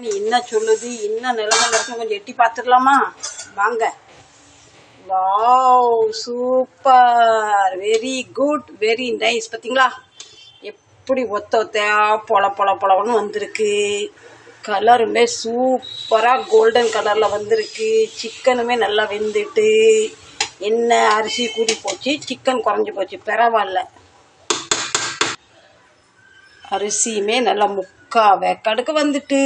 நீ என்ன சொல்லுது? என்ன நிலைமையில இருக்கு கொஞ்சம் எட்டி பார்த்துடலாமா வாங்க. Wow super. Very good very nice பார்த்தீங்களா? எப்படி ஒத்த ஒத்தையா பொல பொல பொலன்னு வந்திருக்கு. கலருமே சூப்பராக கோல்டன் கலரில் வந்திருக்கு. சிக்கனுமே நல்லா வெந்துட்டு. என்ன அரிசி கூடி போச்சு? சிக்கன் குறைஞ்சி போச்சு. பரவாயில்ல. அரிசியுமே நல்லா முக்கா வேக்காடுக்கு வந்துட்டு.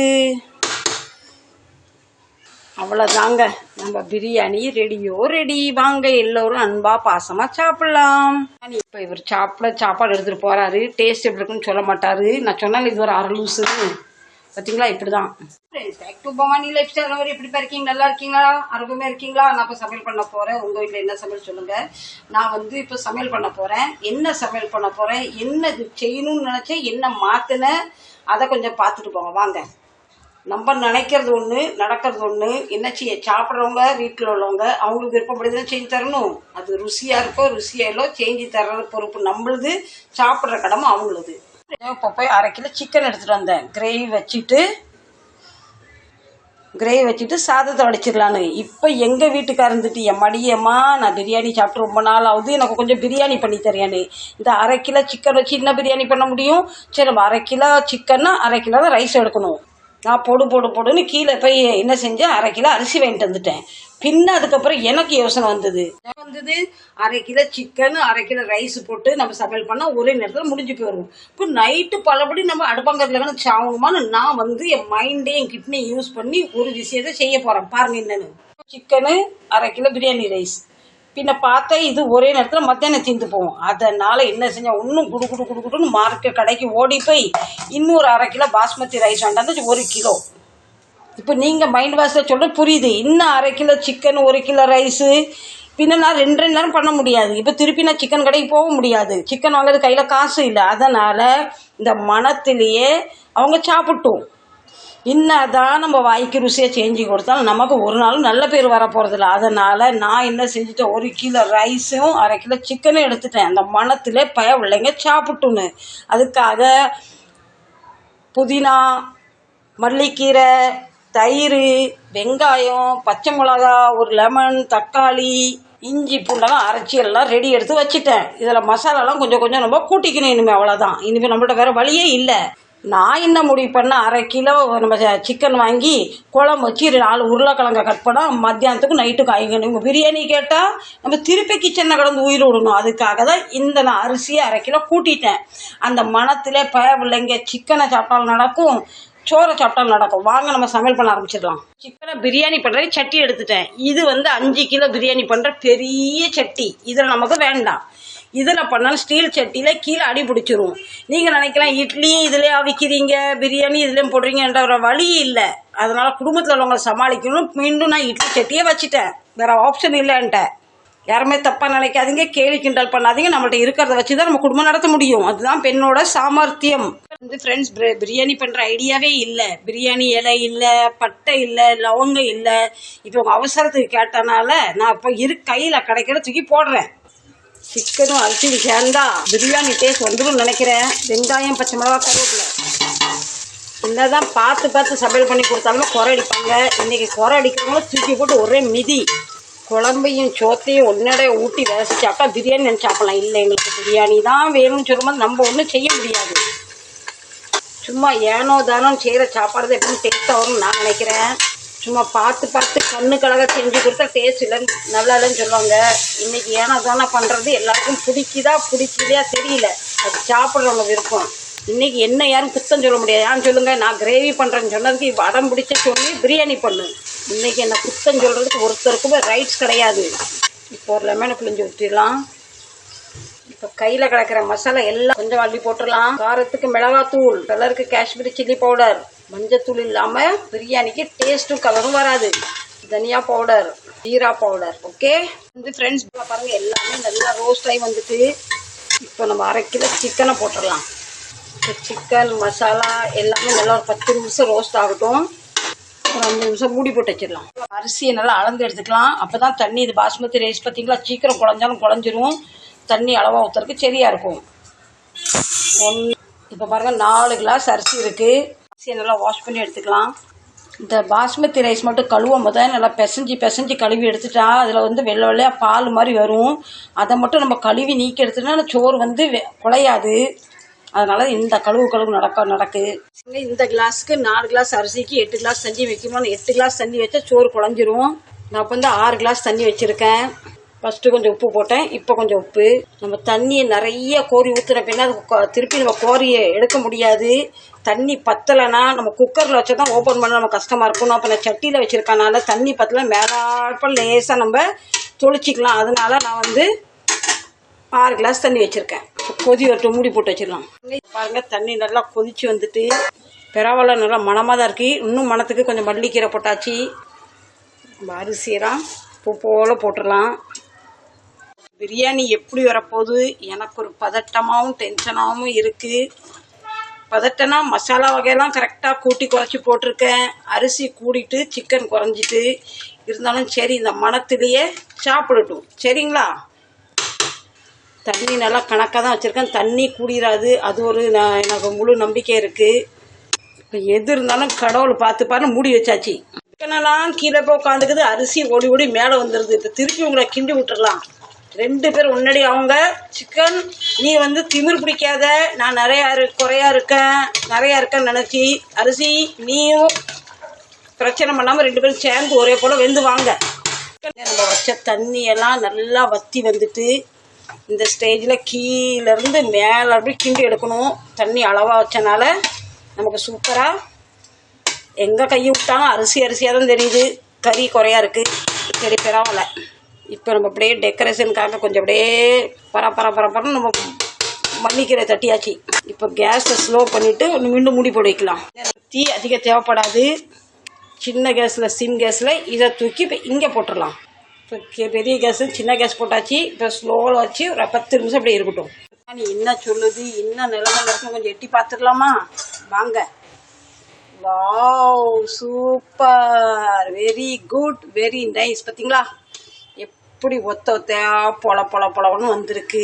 அவ்வளோதாங்க நம்ம பிரியாணி ரெடியோ ரெடி வாங்க எல்லோரும் அன்பா பாசமா சாப்பிடலாம். இப்போ இவர் சாப்பிட சாப்பாடு எடுத்துட்டு போறாரு. டேஸ்ட் எப்படி இருக்குன்னு சொல்ல மாட்டாரு. நான் சொன்னால இது ஒரு அரை லூசு இப்படி இப்படிதான். Back to Bhavani life style அவர் எப்படி இருக்கீங்க நல்லா இருக்கீங்களா? ஆரோக்கியமா இருக்கீங்களா? நான் இப்போ சமையல் பண்ண போறேன். உங்க வீட்டில் என்ன சமையல் சொல்லுங்க. நான் வந்து இப்போ சமையல் பண்ண போறேன். என்ன சமையல் பண்ண போறேன்? என்ன செய்யணும்னு நினைச்சேன்? என்ன மாத்தினேன்? அதை கொஞ்சம் பார்த்துட்டு போங்க. வாங்க. நம்ம நினைக்கிறது ஒன்று நடக்கிறது ஒன்று என்ன செய்ய சாப்பிட்றவங்க வீட்டில் உள்ளவங்க அவங்களுக்கு விருப்பப்படுதுன்னா செஞ்சு தரணும். அது ருசியாக இருக்கோ ருசியாக இல்லோ செஞ்சு தர்றது பொறுப்பு நம்மளுது சாப்பிட்ற கடமை அவங்களுது. இப்போ போய் அரை கிலோ சிக்கன் எடுத்துகிட்டு வந்தேன். கிரேவி வச்சுட்டு கிரேவி வச்சுட்டு சாதத்தை வடிச்சிடலான்னு. இப்போ எங்கள் வீட்டுக்கார இருந்துட்டு என் மடியம்மா நான் பிரியாணி சாப்பிட்டு ரொம்ப நாள் ஆகுது எனக்கு கொஞ்சம் பிரியாணி பண்ணி தரியானு இந்த அரை கிலோ சிக்கன் வச்சு என்ன பிரியாணி பண்ண முடியும்? சரி நம்ம அரை கிலோ சிக்கன்னா அரை கிலோ தான் ரைஸ் எடுக்கணும். நான் பொடு போடு போடுன்னு கீழே போய் என்ன செஞ்சேன் அரை கிலோ அரிசி வாங்கிட்டு வந்துட்டேன். பின்ன அதுக்கப்புறம் எனக்கு யோசனை வந்தது. வந்தது? அரை கிலோ சிக்கன் அரை கிலோ ரைஸ் போட்டு நம்ம சமையல் பண்ணால் ஒரே நேரத்தில் முடிஞ்சு போயிடும் இப்போ நைட்டு பலபடி நம்ம அடுப்பங்கரில் சாவணுமான்னு நான் வந்து என் மைண்டே என் கிட்னி யூஸ் பண்ணி ஒரு விஷயத்தை செய்ய போகிறேன் பாருங்க என்னன்னு. சிக்கனு அரை கிலோ பிரியாணி ரைஸ் பின்ன பார்த்தா இது ஒரே நேரத்தில் மத்தியானம் தீர்ந்து போவோம் அதனால் என்ன செஞ்சால் இன்னும் குடு குடு குடு குடுன்னு மார்க்கெட் கடைக்கு ஓடி போய் இன்னொரு அரை கிலோ பாஸ்மதி ரைஸ் வேண்டாந்து ஒரு கிலோ. இப்போ நீங்கள் மைண்ட் வாஷில் சொல்ல புரியுது. இன்னும் அரை கிலோ சிக்கன் ஒரு கிலோ ரைஸு பின்ன நான் ரெண்டு ரெண்டு நேரம் பண்ண முடியாது. இப்போ திருப்பி நான் சிக்கன் கடைக்கு போக முடியாது. சிக்கன் வாங்குறது கையில் காசு இல்லை. அதனால் இந்த மனத்திலேயே அவங்க சாப்பிட்டோம். என்னதான் நம்ம வாய்க்கு ருசியாக செஞ்சு கொடுத்தாலும் நமக்கு ஒரு நாளும் நல்ல பேர் வர போகிறதில்ல அதனால் நான் என்ன செஞ்சுட்டேன்? ஒரு கிலோ ரைஸும் அரை கிலோ சிக்கனும் எடுத்துட்டேன். அந்த மனத்திலே பய பிள்ளைங்க சாப்பிட்டுன்னு. அதுக்காக புதினா மல்லிக்கீரை தயிர் வெங்காயம் பச்சை மிளகா ஒரு லெமன் தக்காளி இஞ்சி பூண்டெல்லாம் அரைச்சி எல்லாம் ரெடி எடுத்து வச்சுட்டேன். இதில் மசாலாலாம் கொஞ்சம் கொஞ்சம் நம்ம கூட்டிக்கணும் இனிமேல் அவ்வளோதான் இனிமேல் நம்மள்ட்ட வேறு வழியே இல்லை. நான் என்ன முடிவு பண்ணேன்? அரை கிலோ நம்ம சிக்கன் வாங்கி குழம்பு வச்சு நாலு உருளைக்கிழங்க கட் பண்ணால் மத்தியானத்துக்கும் நைட்டுக்கும் ஆகிக்கணும் இவங்க பிரியாணி கேட்டால் நம்ம திருப்பி கிச்சனில் கிடந்து உயிர் விடணும் அதுக்காக தான் இந்த நான் அரிசியை அரை கிலோ கூட்டிட்டேன். அந்த மனத்தில் பய பிள்ளைங்க சிக்கனை சாப்பிட்டாலும் நடக்கும் சோறை சாப்பிட்டாலும் நடக்கும். வாங்க நம்ம சமையல் பண்ண ஆரம்பிச்சிடலாம். சிக்கனை பிரியாணி பண்ணுற சட்டி எடுத்துட்டேன். இது வந்து அஞ்சு கிலோ பிரியாணி பண்ணுற பெரிய சட்டி. இதில் நமக்கு வேண்டாம். இதில் பண்ணாலும் ஸ்டீல் சட்டியில் கீழே அடி பிடிச்சிரும். நீங்கள் நினைக்கலாம் இட்லி இதிலே அவிக்கிறீங்க பிரியாணி இதுலேயும் போடுறீங்கன்ற ஒரு வழி இல்லை. அதனால் குடும்பத்தில் உள்ளவங்களை சமாளிக்கணும். மீண்டும் நான் இட்லி சட்டியே வச்சுட்டேன். வேறு ஆப்ஷன் இல்லைன்ட்ட யாருமே தப்பாக நினைக்காதீங்க. கேலி கிண்டல் பண்ணாதீங்க. நம்மள்ட்ட இருக்கிறத வச்சு தான் நம்ம குடும்பம் நடத்த முடியும். அதுதான் பெண்ணோட சாமர்த்தியம். வந்து ஃப்ரெண்ட்ஸ் பிரியாணி பண்ணுற ஐடியாவே இல்லை. பிரியாணி இலை இல்லை பட்டை இல்லை லவங்கம் இல்லை. இப்போ உங்கள் அவசரத்துக்கு கேட்டனால நான் இப்போ இரு கையில் கிடைக்கிற தூக்கி போடுறேன். சிக்கனும் அரிசியும் சேர்ந்தா பிரியாணி டேஸ்ட் வந்துடும் நினைக்கிறேன். வெங்காயம் பச்சை மிளகா கருவேப்பிலை. என்னதான் பார்த்து பார்த்து சமையல் பண்ணி கொடுத்தாலும் குறை அடிப்பாங்க. இன்னைக்கு குறை அடிக்கிறவங்களும் தூக்கி போட்டு ஒரே மிதி. குழம்பையும் சோத்தையும் ஒன்னடை ஊட்டி வேசி சாப்பிட்டா பிரியாணி நினச்சி சாப்பிடலாம். இல்லை எங்களுக்கு பிரியாணி தான் வேணும்னு சொல்லும்போது நம்ம ஒன்றும் செய்ய முடியாது. சும்மா ஏனோ தானோ செய்கிற சாப்பாடு தான் எப்படின்னு டேஸ்ட்டாக வரும்னு நான் நினைக்கிறேன். சும்மா பார்த்து பார்த்து கண்ணு கழக செஞ்சு கொடுத்தா டேஸ்ட் இல்லை நல்லா இல்லைன்னு சொல்லுவாங்க. இன்னைக்கு ஏன்னா தானே பண்ணுறது எல்லாருக்கும் பிடிக்குதா பிடிக்கலையா தெரியல. அது சாப்பிட்றவங்க விருப்பம். இன்னைக்கு என்ன யாரும் குத்தம் சொல்ல முடியாது. ஏன்னு சொல்லுங்க நான் கிரேவி பண்ணுறேன்னு சொன்னதுக்கு வடம் பிடிச்ச சொல்லி பிரியாணி பண்ணு. இன்னைக்கு என்ன குத்தம் சொல்கிறதுக்கு ஒருத்தருக்குமே ரைட்ஸ் கிடையாது. இப்போ ஒரு லெமனை பிழிஞ்சு ஊற்றிடலாம் இப்போ கையில் கிடக்கிற மசாலா எல்லாம் கொஞ்சம் அள்ளி போட்டுடலாம். காரத்துக்கு மிளகாத்தூள் கலருக்கு காஷ்மீரி சில்லி பவுடர் மஞ்சத்தூள் இல்லாமல் பிரியாணிக்கு டேஸ்ட்டும் கலரும் வராது. தனியா பவுடர் ஜீரா பவுடர் ஓகே வந்து ஃப்ரெண்ட்ஸ் பாருங்கள் எல்லாமே நல்லா ரோஸ்ட் ஆகி வந்துட்டு இப்போ நம்ம அரை கிலோ சிக்கனை போட்டுடலாம். சிக்கன் மசாலா எல்லாமே நல்லா ஒரு பத்து நிமிஷம் ரோஸ்ட் ஆகட்டும். ஒரு அஞ்சு நிமிஷம் மூடி போட்டு வச்சிடலாம். அரிசியை நல்லா அளந்து எடுத்துக்கலாம். அப்போ தான் தண்ணி இது பாஸ்மதி ரைஸ் பார்த்தீங்களா சீக்கிரம் குழஞ்சாலும் குழஞ்சிரும். தண்ணி அளவாக ஊற்றுறதுக்கு சரியாக இருக்கும். ஒன் இப்போ பாருங்கள் நாலு கிளாஸ் அரிசி இருக்குது அரிசியை நல்லா வாஷ் பண்ணி எடுத்துக்கலாம். இந்த பாஸ்மதி ரைஸ் மட்டும் கழுவும் போது நல்லா பிசைஞ்சு பிசைஞ்சு கழுவி எடுத்துட்டா அதில் வந்து வெள்ளை வெள்ளையாக பால் மாதிரி வரும். அதை மட்டும் நம்ம கழுவி நீக்கி எடுத்துட்டா சோறு வந்து குழையாது. அதனால் இந்த கழுவு கழுவு நடக்க நடக்கு. இந்த கிளாஸுக்கு நாலு கிளாஸ் அரிசிக்கு எட்டு கிளாஸ் தண்ணி வைக்கணும் எட்டு கிளாஸ் தண்ணி வச்சா சோறு குழஞ்சிரும். நான் இப்போ வந்து ஆறு கிளாஸ் தண்ணி வச்சுருக்கேன். ஃபஸ்ட்டு கொஞ்சம் உப்பு போட்டேன். இப்போ கொஞ்சம் உப்பு. நம்ம தண்ணியை நிறைய கோரி ஊற்றுன பின்னா அது திருப்பி நம்ம கோரியை எடுக்க முடியாது. தண்ணி பத்தலைன்னா நம்ம குக்கரில் வச்சா தான் ஓப்பன் பண்ண நம்ம கஷ்டமாக இருக்கும் அப்போ நான் சட்டியில் வச்சுருக்கனால தண்ணி பத்தலை மேலாப்ப லேசாக நம்ம தொளிச்சிக்கலாம். அதனால நான் வந்து ஆறு கிளாஸ் தண்ணி வச்சுருக்கேன். கொதி வரட்டும் மூடி போட்டு வச்சிடலாம். பாருங்கள் தண்ணி நல்லா கொதிச்சு வந்துட்டு பரவாயில்ல நல்லா மனமாக தான் இருக்கு. இன்னும் மனத்துக்கு கொஞ்சம் மல்லிக்கீரை போட்டாச்சு. நம்ம அரிசியெல்லாம் பூ போல் போட்டுடலாம். பிரியாணி எப்படி வரப்போகுது? எனக்கு ஒரு பதட்டமாகவும் டென்ஷனாகவும் இருக்குது பதட்டனா மசாலா வகையெல்லாம் கரெக்டாக கூட்டி குறைச்சி போட்டிருக்கேன். அரிசி கூடிட்டு சிக்கன் குறைஞ்சிட்டு இருந்தாலும் சரி இந்த மனத்திலேயே சாப்பிடட்டும். சரிங்களா? தண்ணி நல்லா கணக்காக தான் வச்சுருக்கேன். தண்ணி கூடிராது. அது ஒரு நான் எனக்கு முழு நம்பிக்கை இருக்குது இப்போ எது இருந்தாலும் கடவுள் பார்த்து பாருன்னு மூடி வச்சாச்சு. சிக்கனெல்லாம் கீழே போய் உட்காந்துக்குது அரிசி ஓடி ஓடி மேலே வந்துடுது இப்போ திருப்பி உங்களை கிண்டி விட்டுடலாம் ரெண்டு பேரும் முன்னாடி அவங்க சிக்கன் நீ வந்து திமிர் பிடிக்காத நான் நிறையா இரு குறையா இருக்கேன் நிறையா இருக்கேன்னு நினச்சி அரிசி நீயும் பிரச்சனை பண்ணாமல் ரெண்டு பேரும் சேர்ந்து ஒரே போல் வெந்து வாங்க. நம்ம வச்ச தண்ணியெல்லாம் நல்லா வத்தி வந்துட்டு இந்த ஸ்டேஜில் கீழேருந்து மேலே அப்படி கிண்டி எடுக்கணும். தண்ணி அளவாக வச்சனால நமக்கு சூப்பராக எங்கே கை விட்டாலும் அரிசி அரிசியாக தான் தெரியுது. கறி குறையா இருக்குது சரி பரவாயில்ல இப்போ நம்ம அப்படியே டெக்கரேஷனுக்காக கொஞ்சம் அப்படியே பர பர பரப்பரன்னு நம்ம மல்லிக்கீரை தட்டியாச்சு. இப்போ கேஸை ஸ்லோ பண்ணிவிட்டு மீண்டும் மூடி போட்டு வைக்கலாம். தீ அதிகம் தேவைப்படாது. சின்ன கேஸில் சிம் கேஸில் இதை தூக்கி இப்போ இங்கே போட்டுடலாம். இப்போ பெரிய கேஸு சின்ன கேஸ் போட்டாச்சு. இப்போ ஸ்லோவில் வச்சு ஒரு பத்து நிமிஷம் அப்படியே இருக்கட்டும். நீ என்ன சொல்லுது? என்ன நிலமையில இருக்குன்னு கொஞ்சம் எட்டி பார்த்துடலாமா வாங்க. Wow super very good very nice பார்த்தீங்களா எப்படி ஒத்த ஒத்தையா பொல பொல பொலன்னு வந்திருக்கு.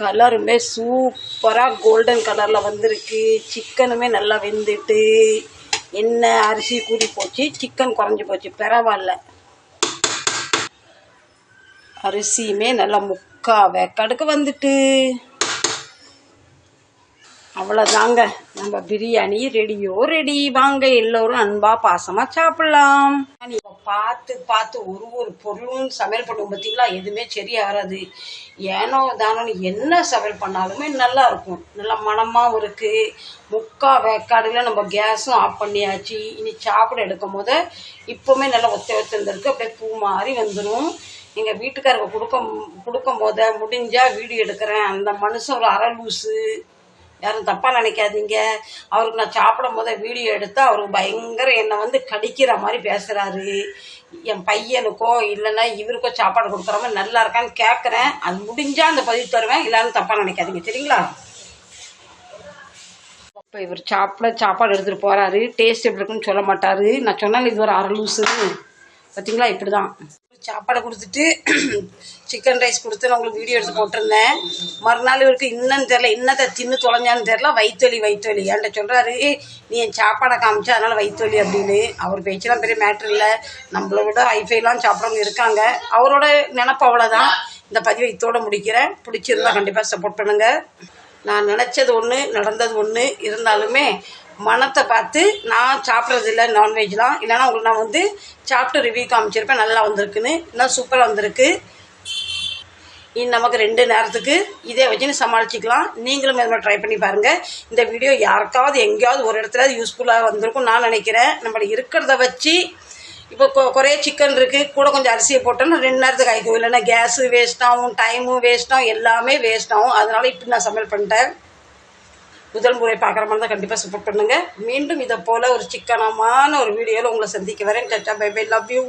கலருமே சூப்பராக கோல்டன் கலரில் வந்திருக்கு. சிக்கனுமே நல்லா வெந்துட்டு எண்ணெய் அரிசி கூடி போச்சு சிக்கன் குறைஞ்சி போச்சு. பரவாயில்ல. அரிசியுமே நல்லா முக்கா வேக்காடுக்கு வந்துட்டு. அவ்வளோதாங்க நம்ம பிரியாணி ரெடியோ ரெடி. வாங்க எல்லோரும் அன்பா பாசமா சாப்பிடலாம். இப்போ பார்த்து பார்த்து ஒரு ஒரு பொருளும் சமையல் பண்ணுவோம் பார்த்தீங்களா? எதுவுமே சரியா வராது ஏனோ தானோன்னு என்ன சமையல் பண்ணாலுமே நல்லா இருக்கும். நல்லா மனமாகவும் இருக்கு. முக்கா வேக்காடுல நம்ம கேஸும் ஆஃப் பண்ணியாச்சு. இனி சாப்பிட எடுக்கும் போது இப்போவுமே நல்லா ஒத்த ஒத்த இருந்திருக்கு அப்படியே பூ மாதிரி வந்துடும் எங்கள் வீட்டுக்காரங்க கொடுக்க கொடுக்கும் போத முடிஞ்சால் வீடியோ எடுக்கிறேன். அந்த மனுஷன் ஒரு அரை லூஸு யாரும் தப்பாக நினைக்காதீங்க. அவருக்கு நான் சாப்பிடும் போதே வீடியோ எடுத்து அவருக்கு பயங்கர என்னை வந்து கடிக்கிற மாதிரி பேசுகிறாரு என் பையனுக்கோ இல்லைன்னா இவருக்கோ சாப்பாடு கொடுக்குற மாதிரி நல்லா இருக்கான்னு கேட்குறேன் அது முடிஞ்சால் அந்த பதிவு தருவேன். இல்லைன்னு தப்பாக நினைக்காதீங்க. சரிங்களா? இப்போ இவர் சாப்பிட சாப்பாடு எடுத்துகிட்டு போகிறாரு டேஸ்ட் எப்படி இருக்குன்னு சொல்ல மாட்டார். நான் சொன்னாலும் இது ஒரு அரலூசுன்னு பார்த்தீங்களா இப்படி தான் சாப்பாடை கொடுத்துட்டு சிக்கன் ரைஸ் கொடுத்து நான் உங்களுக்கு வீடியோ எடுத்து போட்டிருந்தேன். மறுநாள் இவருக்கு இன்னும் தெரில இன்னத்தை தின்னு தொலைஞ்சான்னு தெரில வயிற்றுவலி வயிற்றுவலி என்கிட்ட சொல்கிறாரு நீ என் சாப்பாடை காமிச்சா அதனால் வயிற்றுவலி அப்படின்னு. அவர் பேச்செல்லாம் பெரிய மேட்ரு இல்லை. நம்மளை விட ஐஃபைலாம் சாப்பிட்றவங்க இருக்காங்க. அவரோட நினப்பு அவ்வளோதான் இந்த பதிவை இத்தோடு முடிக்கிறேன். பிடிச்சிருந்தா கண்டிப்பாக சப்போர்ட் பண்ணுங்கள் நான் நினச்சது ஒன்று நடந்தது ஒன்று இருந்தாலுமே மனத்தை பார்த்து நான் சாப்பிட்றதில்ல நான்வெஜ்லாம் இல்லைன்னா உங்களுக்கு நான் வந்து சாப்பிட்டு ரிவ்யூ காமிச்சிருப்பேன். நல்லா வந்திருக்குன்னு. இன்னும் சூப்பராக வந்திருக்கு. இனி நமக்கு ரெண்டு நேரத்துக்கு இதே வச்சுன்னு சமாளிச்சிக்கலாம். நீங்களும் இது மாதிரி ட்ரை பண்ணி பாருங்கள் இந்த வீடியோ யாருக்காவது எங்கேயாவது ஒரு இடத்துல யூஸ்ஃபுல்லாக வந்திருக்கும் நான் நினைக்கிறேன். நம்மள இருக்கிறத வச்சு இப்போ கொ- குறைய சிக்கன் இருக்குது கூட கொஞ்சம் அரிசியை போட்டோம்னா ரெண்டு நேரத்துக்கு ஆகிக்கும் இல்லைன்னா கேஸு வேஸ்ட் ஆகும் டைமும் வேஸ்ட் ஆகும் எல்லாமே வேஸ்ட் ஆகும். அதனால இப்படி நான் சமையல் பண்ணிட்டேன். முதல் முறை பார்க்குற மாதிரி தான் கண்டிப்பாக சப்போர்ட் பண்ணுங்கள் மீண்டும் இதை போல் ஒரு சிக்கனமான ஒரு வீடியோவில் உங்களை சந்திக்க வரேன். டச்சா பை பை லவ் யூ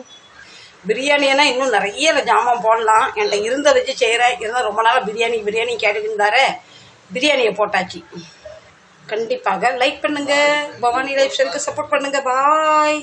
பிரியாணினா இன்னும் நிறைய ஜாமான் போடலாம். என்கிட்ட இருந்த வச்சு செய்கிறேன் இருந்தால் ரொம்ப நாளாக பிரியாணி பிரியாணி கேட்டுட்டு பிரியாணியை போட்டாச்சு. கண்டிப்பாக லைக் பண்ணுங்கள் பவானி லைஃப் ஸ்டைலுக்கு சப்போர்ட் பண்ணுங்கள் பாய்